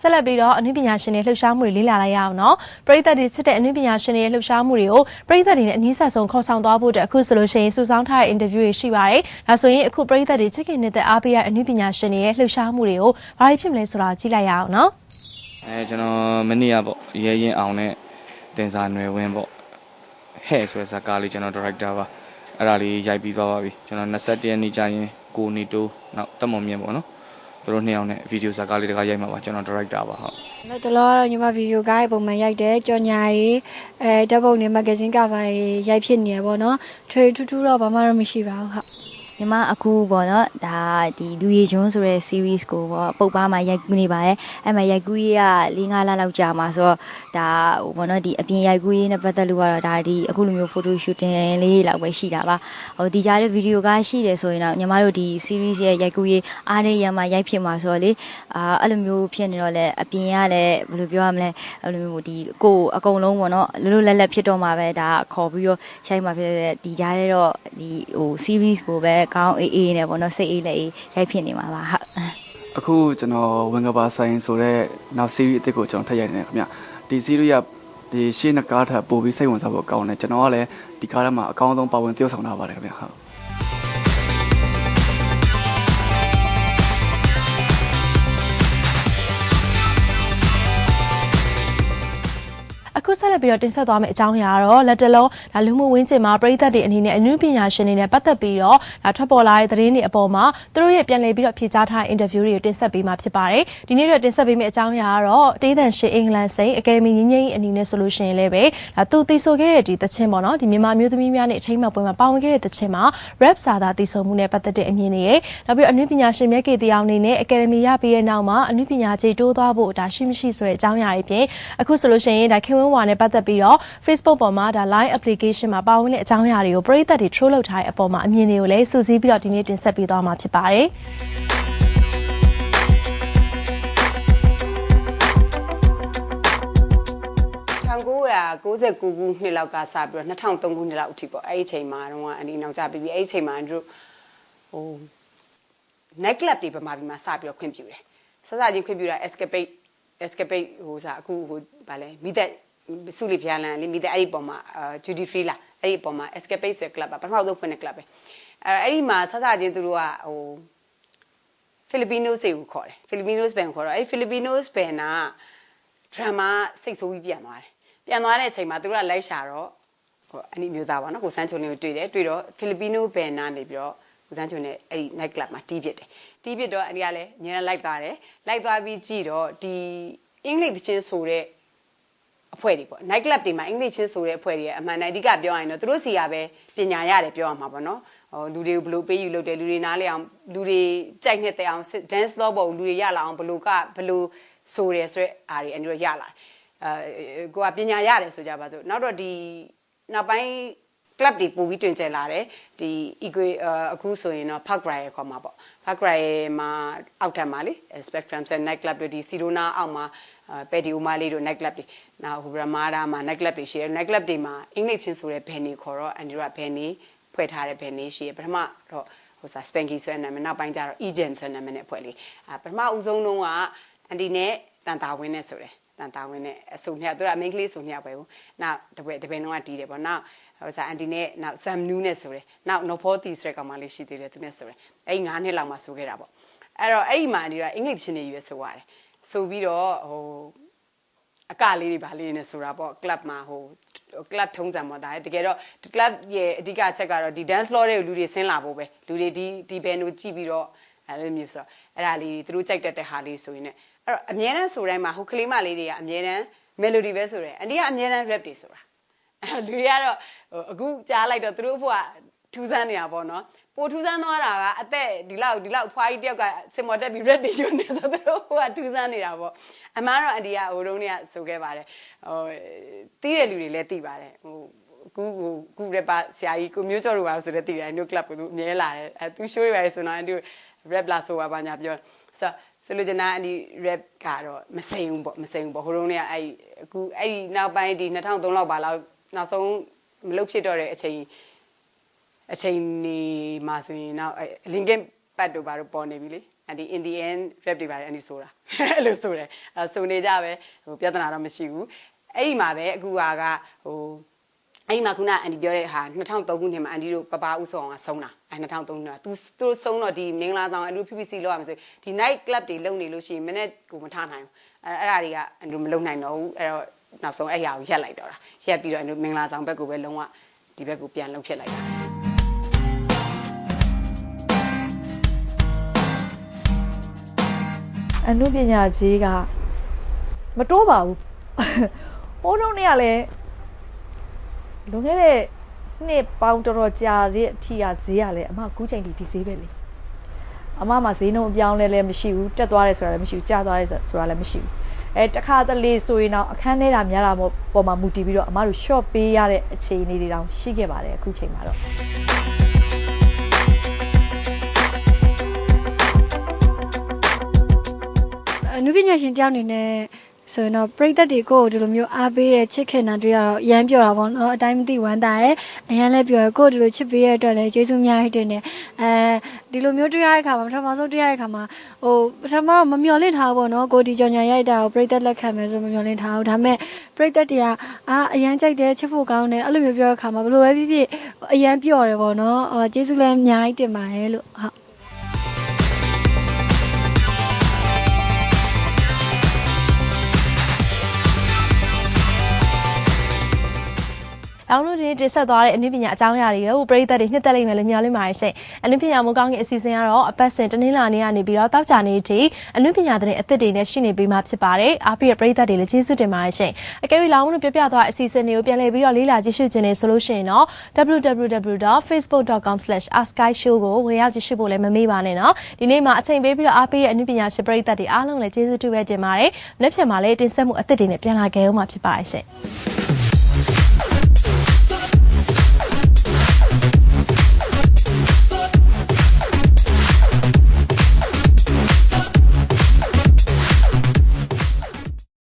ဆက်လက်ပြီးတော့အနုပညာရှင်တွေလှုပ်ရှားမှုတွေလေ့လာလိုက်ရအောင်နော်ပရိသတ်တွေချစ်တဲ့အနုပညာရှင်တွေရဲ့လှုပ်ရှားမှုတွေကိုပရိသတ်တွေနဲ့အနည်းဆက်ဆုံးခေါ်ဆောင်သွားဖို့အတွက်အခုဆိုလို့ရှိရင်စုဆောင်းထားတဲ့ interview တွေရှိပါတယ်ဒါဆိုရင်အခုပရိသတ်တွေချစ်ခင်နေတဲ့အားပေးရတဲ့အနုပညာရှင်တွေရဲ့လှုပ်ရှားမှုတွေကိုဘာတွေဖြစ်မလဲဆိုတာကြည့်လိုက်ရအောင်နော်အဲကျွန်တော်မနေ့ကပေါ့ရဲရင်အောင်နဲ့တင်စာຫນွယ်ဝင်းပေါ့ဟဲ့ဆိုတဲ့ဇာတ်ကားလေးကျွန်တော်ဒါရိုက်တာပါအဲ့ဒါလေးရိုက်ပြီးသွားပါပြီကျွန်တော်21ရက်နေ့ကျရင်ကိုနေတိုးနောက်တက်မော်မြင့်ပေါ့နော် သူတို့နှစ်ယောက်နဲ့ဗီဒီယိုဇာတ်ကားလေးတကားရိုက်မှာပါကျွန်တော်ဒါရိုက်တာပါဟုတ်။ဒါတလောကတော့ညီမဗီဒီယိုကားတွေပုံမှန်ရိုက်တယ်ကြော်ညာတွေအဲဓာတ်ပုံတွေမဂ္ဂဇင်းကဗာတွေရိုက်ဖြစ်နေရပေါ့နော်။ထွေထူးထူးတော့ဘာမှတော့မရှိပါဘူးဟုတ် ညီမအခုပေါ့နော်ဒါဒီလူရည်ကျွန်းဆိုတဲ့ series ကိုပေါ့ပုတ်ပါမှာရိုက်ကူးနေပါတယ်အဲ့မှာရိုက်ကူးရေးက၄၅လလောက်ကြာမှာဆိုတော့ဒါဟိုပေါ့နော်ဒီအပြင်ရိုက်ကူးရေးနဲ့ပတ်သက်လို့ကတော့ဒါဒီအခုလိုမျိုး photo shooting လေးလောက်ပဲရှိတာပါဟိုဒီကြားတဲ့ဗီဒီယိုကရှိတယ်ဆိုရင်တော့ညီမတို့ဒီ series ရဲ့ရိုက်ကူးရေးအားရရမှာရိုက်ဖြစ်မှာဆိုတော့လေအာအဲ့လိုမျိုးဖြစ်နေတော့လေအပြင်ကလည်းဘယ်လိုပြောရမလဲအဲ့လိုမျိုးဒီကိုယ်အကုန်လုံးပေါ့နော်လွတ်လွတ်လပ်လပ်ဖြစ်တော့မှာပဲဒါခေါ်ပြီးတော့ရိုက်မှာဖြစ်တဲ့ဒီကြားတဲ့တော့ဒီဟို series ကိုပဲကောင်းအေးအေးနဲ့ပေါ့နော်စိတ်အေးလက်အေးရိုက်ဖြစ်နေမှာပါဟုတ်အခုကျွန်တော်ဝင်ကဘာဆိုင်ဆိုတော့နောက် series အသစ်ကိုကျွန်တော်ထပ်ရိုက်နေတယ်ခင်ဗျဒီ series ကဒီရှေ့နှစ်ကားထပ်ပို့ပြီးစိတ်ဝင်စားဖို့ကောင်းတယ်ကျွန်တော်ကလည်းဒီကားထဲမှာအကောင်းဆုံးပါဝင်သရုပ်ဆောင်ထားပါတယ်ခင်ဗျဟုတ် ခုဆက်လက်ပြီးတော့တင်ဆက်သွားမယ့်အကြောင်းအရာကတော့လက်တလုံးဒါလူမှုဝင်းကျင်မှာပရိသတ်တွေအနေနဲ့အနုပညာရှင်တွေနဲ့ပတ်သက်ပြီးတော့ဒါထွက်ပေါ်လာတဲ့သတင်းတွေအပေါ်မှာသူတို့ရဲ့ပြန်လည်ပြီးတော့ဖြေကြားထားတဲ့ interview တွေကိုတင်ဆက်ပေးမှာဖြစ်ပါတယ်ဒီနေ့တော့တင်ဆက်ပေးမယ့်အကြောင်းအရာကတော့တေးသန်ရှင်အင်္ဂလန်စိန်အကယ်ဒမီငင်းငင်းအနေနဲ့ဆိုလို့ရှိရင်လည်းပဲဒါသူတည်ဆိုခဲ့တဲ့ဒီသချင်းပေါ့နော်ဒီမြန်မာမျိုးသမီးများနဲ့အထိမ်းအမှတ်ပွဲမှာပါဝင်ခဲ့တဲ့သချင်းမှာ rap စာသားတည်ဆိုမှုနဲ့ပတ်သက်တဲ့အမြင်တွေရဲ့နောက်ပြီးတော့အနုပညာရှင်မြက်ကေတရားအနေနဲ့အကယ်ဒမီရပြီးတဲ့နောက်မှာအနုပညာခြေတိုးသွားဖို့ဒါရှိမရှိဆိုတဲ့အကြောင်းအရာတွေပြင်အခုဆိုလို့ရှိရင်ဒါခင်ဝင်းဝါနဲ့ပတ်သက်ပြီးတော့ Facebook ပေါ်မှာဒါ line application မှာပါဝင်တဲ့အကြောင်းအရာတွေကိုပရိသတ်တွေ troll လုပ်ထားတဲ့အပေါ်မှာအမြင်တွေကိုလည်းစုစည်းပြီးတော့ဒီနေ့တင်ဆက်ပေးသွားမှာဖြစ်ပါတယ်။1999ခုနှစ်လောက်ကစပြီးတော့2003ခုနှစ်လောက်အထိပေါ့အဲ့ဒီအချိန်မှာတော့အနီနောက်ကြပြီးပြီအဲ့ဒီအချိန်မှာတို့ဟို night club တွေပမာပြီးမှစပြီးတော့ခွင့်ပြုတယ်စစချင်းခွင့်ပြုတာ escapade escapade ဟိုစားအခုဟိုဗာလဲမိသက် စုလီဖျားလန်လေမိသက်အဲ့ဒီပုံမှာ duty free လာအဲ့ဒီပုံမှာ escapade ဆိုတဲ့ club ပါပထမဆုံးဖွင့်တဲ့ club ပဲအဲ့အဲ့ဒီမှာစစချင်းသူတို့ကဟို Filipinos တွေကိုခေါ်တယ် Filipinos band ခေါ်တော့အဲ့ Filipinos band က drama စိတ်ဆိုးပြီးပြန်သွားတယ်ပြန်သွားတဲ့အချိန်မှာသူတို့ကလိုက်ရှာတော့ဟိုအနိမျိုးသားပါနော်ကိုစန်းချုံနေကိုတွေ့တယ်တွေ့တော့ Filipino band နာနေပြီးတော့ကိုစန်းချုံနေအဲ့ဒီ night club မှာတီးပစ်တယ်တီးပစ်တော့အနိကလည်းအများနဲ့လိုက်သွားတယ်လိုက်သွားပြီးကြည့်တော့ဒီအင်္ဂလိပ်သချင်းဆိုတဲ့ အဖွဲ့တွေပေါ့ night club တွေမှာအင်္ဂလိပ်ချင်းဆိုတဲ့အဖွဲ့တွေရဲ့အမှန်တန်အဓိကပြောရရင်တော့သူတို့စီကပဲပညာရတယ်ပြောရမှာပေါ့နော်ဟိုလူတွေကိုဘယ်လိုပေးယူလုပ်တယ်လူတွေနားလဲအောင်လူတွေကြိုက်နေတဲ့အောင် dance floor ပေါ်လူတွေရလာအောင်ဘယ်လိုကဘယ်လိုဆိုတယ်ဆိုတဲ့အားတွေအန်ဒီရရလာအဲကိုကပညာရတယ်ဆိုကြပါစို့နောက်တော့ဒီနောက်ပိုင်း club တွေပို့ပြီးတွင်ကျယ်လာတယ်ဒီ equi အခုဆိုရင်တော့ park ride ခေါ်မှာပေါ့ park ride မှာအောက်ထပ်မှာလေ spectrum set night club တွေဒီ sirona အောက်မှာ ပယ်ဒီအိုမာလေးတို့ night club တွေနောက်ဟိုဗရမာဒါမှာ night club တွေရှိတယ် night club တွေမှာအင်္ဂလိပ်ချင်းဆိုတဲ့ဘန်တွေခေါ်တော့အန်ဒီရဘန်တွေဖွဲ့ထားတဲ့ဘန်တွေရှိတယ်ပထမတော့ဟိုစား spanky ဆိုတဲ့နာမည်နောက်ပိုင်းကျတော့ egen ဆိုတဲ့နာမည်နဲ့ဖွဲ့လေးအပထမဦးဆုံးတော့ကအန်ဒီနဲ့တန်တာဝင်းနဲ့ဆိုတယ်တန်တာဝင်းနဲ့အစုံနှစ်ယောက်သူကအမင်းကလေးစုံနှစ်ယောက်ပဲဘူးနောက်တပည့်တပည့်တော့တီးတယ်ပေါ့နောက်ဟိုစားအန်တီနဲ့နောက်ဆမ်နူးနဲ့ဆိုတယ်နောက်နော်ဖောတီဆိုတဲ့ကောင်မလေးရှိသေးတယ်သူနဲ့ဆိုတယ်အဲ့9နှစ်လောက်မှဆိုခဲ့တာပေါ့အဲ့တော့အဲ့ဒီမှာအန်တီကအင်္ဂလိပ်ချင်းတွေရွေးဆိုရတယ် ဆိုပြီးတော့ဟိုအကလေးတွေဗာလေးနဲ့ဆိုတာပေါ့ club မှာဟို club ထုံးစံပေါ့ဒါတကယ်တော့ club ရဲ့အဓိကအချက်ကတော့ဒီ dance floor တွေကိုလူတွေဆင်းလာဖို့ပဲလူတွေဒီဒီ band ကိုကြည့်ပြီးတော့အဲ့လိုမျိုးဆိုအဲ့ဒါလေးသူတို့ကြိုက်တတ်တဲ့ဟာလေးဆိုရင်လည်းအဲ့တော့အမြဲတမ်းဆိုတိုင်းမှာဟိုကလေးမလေးတွေကအမြဲတမ်း melody ပဲဆိုတယ်အန်ဒီကအမြဲတမ်း rap တွေဆိုတာအဲ့လူတွေကတော့ဟိုအခုကြားလိုက်တော့သူတို့ဘုကထူးဆန်းနေတာပေါ့နော် ပိုထူးဆန်းသွားတာကအသက်ဒီလောက်ဒီလောက်ဖွားကြီးတယောက်ကစင်မော်တက်ပြီး red တွေယူနေဆိုသူတို့ဟိုကထူးဆန်းနေတာပေါ့အမှန်တော့အန်ဒီကဟိုတုန်းကဆိုခဲ့ပါတယ်ဟိုတီးတဲ့လူတွေလည်းတီးပါတယ်ဟိုကူဟိုကူရပါဆရာကြီးကိုမျိုးကျော်တို့ပါဆိုတဲ့တီးတယ် new club ကိုသူအမြဲလာတယ်အဲသူ show တွေပါဆိုတော့အန်ဒီ rap လာဆိုပါပါညာပြောဆိုဆိုလိုချင်တာအဒီ rap ကတော့မစိမ်ဘူးပေါ့မစိမ်ဘူးပေါ့ဟိုတုန်းကအဲ့အခုအဲ့ဒီနောက်ပိုင်းဒီ2003လောက်ပါလောက်နောက်ဆုံးမလုပ်ဖြစ်တော့တဲ့အချိန် အချိန်နေမှာဆိုရင်နောက်လင်ကင်ပတ်တို့ဘာတို့ပေါ်နေပြီလေအဒီ Indian rap တွေပါတယ်အနီဆိုတာအဲ့လိုဆိုတယ်အဲဆိုနေကြပဲဟိုပြဿနာတော့မရှိဘူးအဲ့ဒီမှာပဲအခုဟာကဟိုအဲ့ဒီမှာခုနအန်ဒီပြောတဲ့ဟာ2003ခုနှစ်မှာအန်ဒီတို့ပပဦးဆောင်အောင်ဆုံးတာအဲ2003ခုနှစ်မှာသူသူတို့ဆုံးတော့ဒီမင်္ဂလာဆောင်အန်ဒီ PPC လောက်ရမှာဆိုဒီ night club တွေလုပ်နေလို့ရှိရင်မနေ့ကိုမထနိုင်ဘူးအဲအဲ့ဒါတွေကအန်ဒီမလုပ်နိုင်တော့ဘူးအဲ့တော့နောက်ဆုံးအဲ့ဟာကိုရက်လိုက်တော့တာရက်ပြီးတော့အန်ဒီမင်္ဂလာဆောင်ဘက်ကိုပဲလုံးဝဒီဘက်ကိုပြန်လှုပ်ဖြစ်လိုက်တာ အနုပညာကြီးကမတိုးပါဘူးဟိုးတော့နေ့ကလည်းလွန်ခဲ့တဲ့နှစ်ပေါင်းတော်တော်ကြာတဲ့အထိကဈေးကလည်းအမကူးချိန်ဒီဒီဈေးပဲလေအမမှာဈေးနှုန်းအပြောင်းလဲလည်းမရှိဘူးတက်သွားတယ်ဆိုတာလည်းမရှိဘူးကျသွားတယ်ဆိုတာလည်းမရှိဘူးအဲတခါတလေဆိုရင်တော့အခန်းထဲတာများတာပေါ့ပေါ်မှာမူတည်ပြီးတော့အမတို့ short ပေးရတဲ့အခြေအနေတွေတောင်ရှိခဲ့ပါတယ်အခုချိန်မှာတော့ အနုပညာရှင်တယောက်အနေနဲ့ဆိုရင်တော့ပြိသက်တွေကိုဒီလိုမျိုးအားပေးတဲ့ချစ်ခင်တာတွေ့ရတော့ရမ်းပြောတာပေါ့နော်အတိုင်းမသိဝမ်းသာရဲ့အရန်လည်းပြောရကိုယ်ဒီလိုချစ်ပေးရတဲ့အတွက်လည်းကျေးဇူးများဟိတဲ့နဲ့အဲဒီလိုမျိုးတွေ့ရတဲ့အခါမှာပထမဆုံးတွေ့ရတဲ့အခါမှာဟိုပထမတော့မမျှော်လင့်ထားဘူးပေါ့နော်ကိုဒီကြော်ညာရိုက်တာကိုပြိသက်လက်ခံမယ်ဆိုမမျှော်လင့်ထားဘူးဒါပေမဲ့ပြိသက်တွေကအာအရန်ကြိုက်တယ်ချစ်ဖို့ကောင်းတယ်အဲ့လိုမျိုးပြောတဲ့အခါမှာဘယ်လိုပဲဖြစ်ဖြစ်အရန်ပြောတယ်ပေါ့နော်အော်ကျေးဇူးလည်းအများကြီးတင်ပါတယ်လို့ဟုတ် လောင်လို့ဒီနေ့တင်ဆက်သွားတဲ့အနုပညာအကြောင်းအရာတွေကိုပရိသတ်တွေနှစ်သက်လိမ့်မယ်လို့မျှော်လင့်ပါတယ်ရှင်။အနုပညာမိုးကောင်းရဲ့အစီအစဉ်ကတော့အပတ်စဉ်တနင်္လာနေ့ကနေပြီးတော့တောက်ကြနေ့ထိအနုပညာတဲ့အသစ်တွေနဲ့ရှိနေပေးမှာဖြစ်ပါတယ်။အားပေးတဲ့ပရိသတ်တွေလည်းကျေးဇူးတင်ပါတယ်ရှင်။အကယ်၍လောင်လို့ပြပြသွားတဲ့အစီအစဉ်တွေကိုပြန်လည်ပြီးတော့လေ့လာကြည့်ရှုခြင်းနဲ့ဆိုလို့ရှိရင်တော့ www.facebook.com/askai-show ကိုဝင်ရောက်ကြည့်ရှုဖို့လည်းမမေ့ပါနဲ့နော်။ဒီနေ့မှာအချိန်ပေးပြီးတော့အားပေးတဲ့အနုပညာရှင်ပရိသတ်တွေအားလုံးလည်းကျေးဇူးတူပဲတင်ပါတယ်။နောက်ပြန်မှာလည်းတင်ဆက်မှုအသစ်တွေနဲ့ပြန်လာခဲ့ဦးမှာဖြစ်ပါတယ်ရှင်။